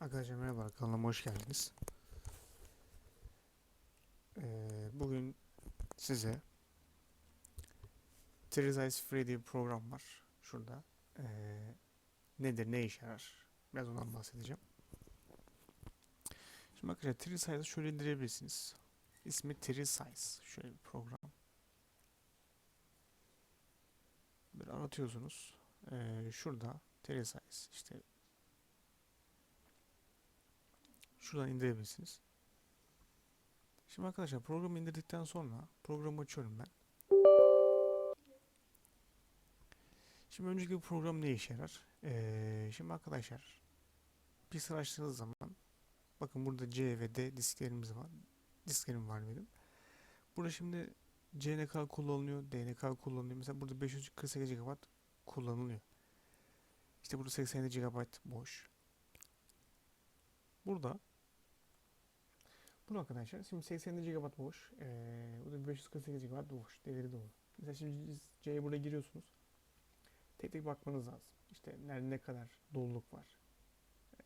Arkadaşlar merhaba kanalıma hoş geldiniz. Ee, bugün size Treesize Free diye bir program var. Şurada. Ee, nedir, ne işe yarar? Biraz ondan bahsedeceğim. Şimdi arkadaşlar Treesize'ı şöyle indirebilirsiniz. İsmi Treesize. Şöyle bir program. Bir aratıyorsunuz. Ee, şurada Treesize işte Şuradan indirebilirsiniz. Şimdi arkadaşlar programı indirdikten sonra programı açıyorum ben. Şimdi öncelikle bu program ne işe yarar? Ee, şimdi arkadaşlar bir sıra açtığınız zaman bakın burada C ve D disklerimiz var. Disklerim var benim. Burada şimdi C ne kadar kullanılıyor, D ne kadar kullanılıyor. Mesela burada 548 GB kullanılıyor. İşte burada 87 GB boş. Burada bunu arkadaşlar şimdi 80 GB boş. Ee, bu da 548 GB boş. Değeri dolu. Mesela şimdi C'ye burada giriyorsunuz. Tek tek bakmanız lazım. İşte nerede ne kadar doluluk var. Ee,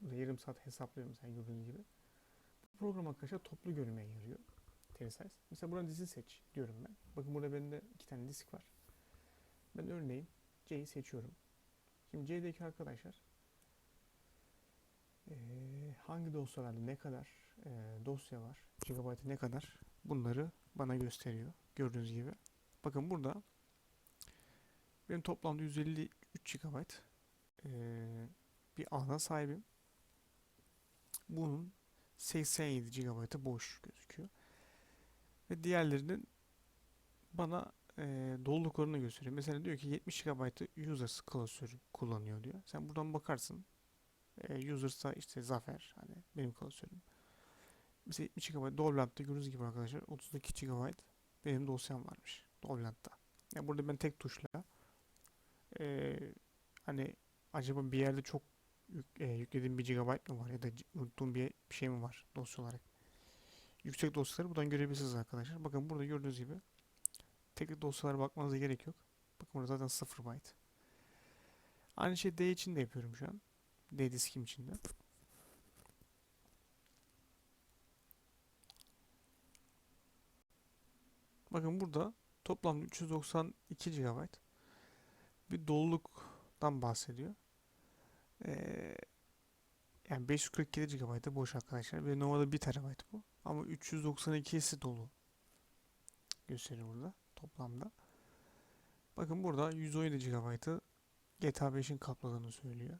burada yarım saat hesaplıyor mesela gördüğünüz gibi. Bu program arkadaşlar toplu görmeye yarıyor. Telesize. Mesela buradan dizi seç diyorum ben. Bakın burada bende iki tane disk var. Ben örneğin C'yi seçiyorum. Şimdi C'deki arkadaşlar ee, hangi dosyalarda ne kadar e, dosya var, gigabaytı ne kadar bunları bana gösteriyor. Gördüğünüz gibi. Bakın burada benim toplamda 153 GB e, bir ana sahibim. Bunun 87 GB'ı boş gözüküyor. Ve diğerlerinin bana e, doluluk oranını gösteriyor. Mesela diyor ki 70 GB'ı users klasörü kullanıyor diyor. Sen buradan bakarsın e, users'a işte Zafer hani benim klasörüm. Mesela 70 GB Dolbland'da gördüğünüz gibi arkadaşlar 32 GB benim dosyam varmış Dolbland'da. Yani burada ben tek tuşla e, hani acaba bir yerde çok yük, e, yüklediğim bir GB mı var ya da unuttuğum bir, bir şey mi var dosya olarak. Yüksek dosyaları buradan görebilirsiniz arkadaşlar. Bakın burada gördüğünüz gibi tek tek dosyalara bakmanıza gerek yok. Bakın burada zaten 0 byte. Aynı şey D için de yapıyorum şu an. D diskim içinde. Bakın burada toplam 392 GB bir doluluktan bahsediyor. Ee, yani 547 GB boş arkadaşlar ve normalde 1 TB bu. Ama 392'si dolu gösteriyor burada toplamda. Bakın burada 117 GB'ı GTA 5'in kapladığını söylüyor.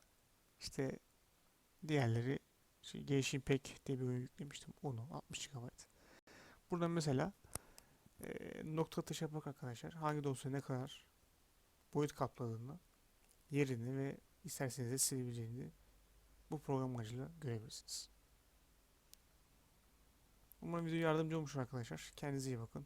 İşte diğerleri şey, Genshin Impact diye bir oyun yüklemiştim. Onu 60 GB. Buradan mesela e, nokta atışı yaparak arkadaşlar hangi dosya ne kadar boyut kapladığını, yerini ve isterseniz de silebileceğini bu program aracılığıyla görebilirsiniz. Umarım video yardımcı olmuştur arkadaşlar. Kendinize iyi bakın.